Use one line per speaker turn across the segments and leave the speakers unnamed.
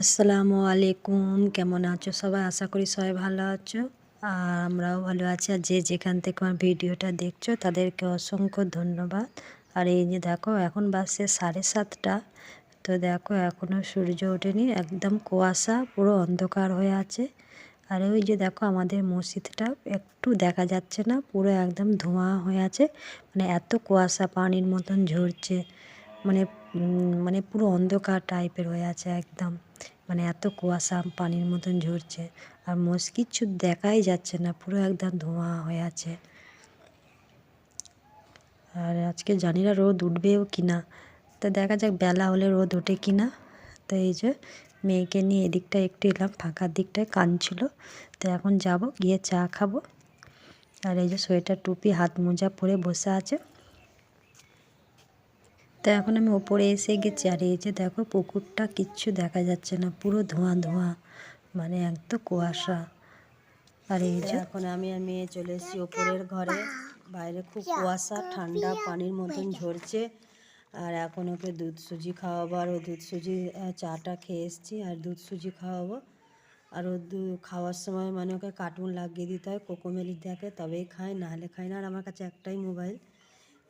আসসালামু আলাইকুম। কেমন আছো সবাই? আশা করি সবাই ভালো আছো। আর আমরাও ভালো আছি। আর যে যেখান থেকে আমার ভিডিওটা দেখছ, তাদেরকে অসংখ্য ধন্যবাদ। আর এই যে দেখো, এখন বাসে সাড়ে সাতটা। তো দেখো এখনও সূর্য ওঠেনি। একদম কুয়াশা, পুরো অন্ধকার হয়ে আছে। আর ওই যে দেখো, আমাদের মসজিদটা একটু দেখা যাচ্ছে না। পুরো একদম ধোঁয়া হয়ে আছে। মানে এত কুয়াশা, পানির মতন ঝরছে। মানে মানে পুরো অন্ধকার টাইপের হয়ে আছে একদম। মানে এত কুয়াশা, পানির মতন ঝরছে আর মোষ কিচ্ছু দেখাই যাচ্ছে না, পুরো একদম ধোঁয়া হয়ে আছে। আর আজকে জানি না রোদ উঠবেও কি না তো দেখা যাক, বেলা হলে রোদ ওঠে কি না তো এই যে মেয়েকে নিয়ে এদিকটা একটু এলাম ফাঁকার দিকটায় কাঁদছিল তো এখন যাব, গিয়ে চা খাব। আর এই যে সোয়েটার টুপি, হাত মোজা পরে বসে আছে। তো এখন আমি ওপরে এসে গেছি আর এই যে দেখো পুকুরটা কিচ্ছু দেখা যাচ্ছে না, পুরো ধোঁয়া ধোঁয়া মানে একদম কুয়াশা। আর এই যে এখন আমি আর মেয়ে চলে এসেছি ওপরের ঘরে। বাইরে খুব কুয়াশা, ঠান্ডা, পানির মতন ঝরছে। আর এখন ওকে দুধ সুজি খাওয়াবো আর ও দুধ সুজি চাটা খেয়ে এসেছি আর দুধ সুজি খাওয়াবো। আর ও খাওয়ার সময় মানে ওকে কার্টুন লাগিয়ে দিতে হয় কোকোমেলি দেখে তবেই খায় নাহলে খায় না। আর আমার কাছে একটাই মোবাইল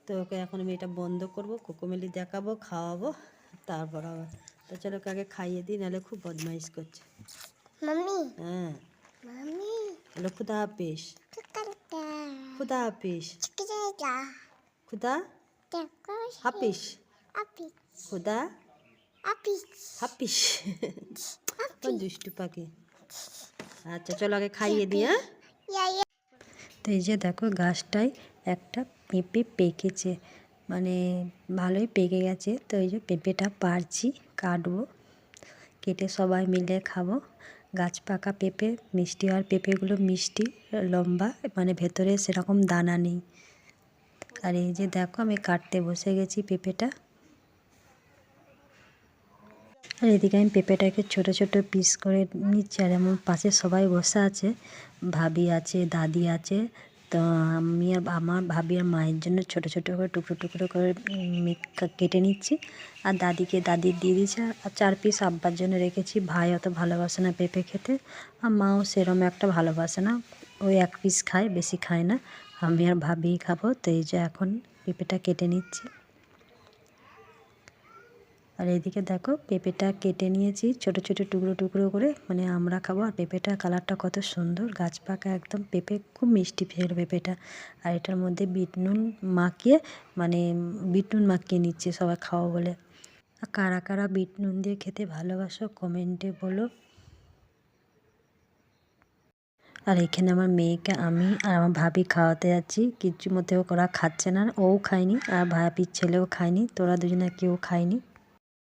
তো ওকে এখন আমি এটা বন্ধ করব কোকোমেলি দেখাবো খাওয়াবো তারপর আবার। তো চলো ওকে আগে খাইয়ে দিই নাহলে খুব বদমাইশ করছে।
মাম্মি।
হ্যাঁ।
মাম্মি।
হ্যালো খুদা হাফিস। খুদা হাফিস। খুদা হাফিস। খুদা হাফিস। কোন দুষ্টু পাখি? আচ্ছা চলো আগে খাইয়ে দিই হ্যাঁ? তো এই যে দেখো গাছটায় একটা পেঁপে পেকেছে। মানে ভালোই পেকে গেছে। তো এই যে পেঁপেটা পারছি, কাটবো, কেটে সবাই মিলে খাব। গাছ পাকা পেঁপে, মিষ্টি আর পেঁপেগুলো মিষ্টি, লম্বা মানে ভেতরে সেরকম দানা নেই। আর এই যে দেখো আমি কাটতে বসে গেছি পেঁপেটা। আর এদিকে আমি পেঁপেটাকে ছোট ছোট পিস করে নিচ্ছি। আর এমন পাশে সবাই বসে আছে। ভাবি আছে, দাদি আছে তো আমি আর আমার ভাবি আর মায়ের জন্য ছোট ছোট করে টুকরো টুকরো করে কেটে নিচ্ছি। আর দাদিকে দাদির দিয়ে দিয়েছি। আর চার পিস আব্বার জন্য রেখেছি। ভাই অত ভালোবাসে না পেঁপে খেতে। আর মাও সেরম একটা ভালোবাসে না। ওই এক পিস খায়, বেশি খায় না। আমি আর ভাবিই খাব। তো এই যে এখন পেঁপেটা কেটে নিচ্ছি। আর এদিকে দেখো পেঁপেটা কেটে নিয়েছি, ছোট ছোট টুকরো টুকরো করে। মানে আমরা খাব। আর পেঁপেটার কালারটা কত সুন্দর। গাছ পাকা একদম পেঁপে, খুব মিষ্টি ফের পেঁপেটা। আর এটার মধ্যে বিট নুন মাখিয়ে মানে বিট নুন মাখিয়ে নিচ্ছে সবাই খাওয়া বলে। আর কারা কারা বিট নুন দিয়ে খেতে ভালোবাসো, কমেন্টে বলো। আর এখানে আমার মেয়েকে আমি আর আমার ভাবি খাওয়াতে যাচ্ছি। কিছু মধ্যে ওরা খাচ্ছে না ও খায়নি। আর ভাবির ছেলেও খায়নি। তোরা দুজনে কেউ খায়নি।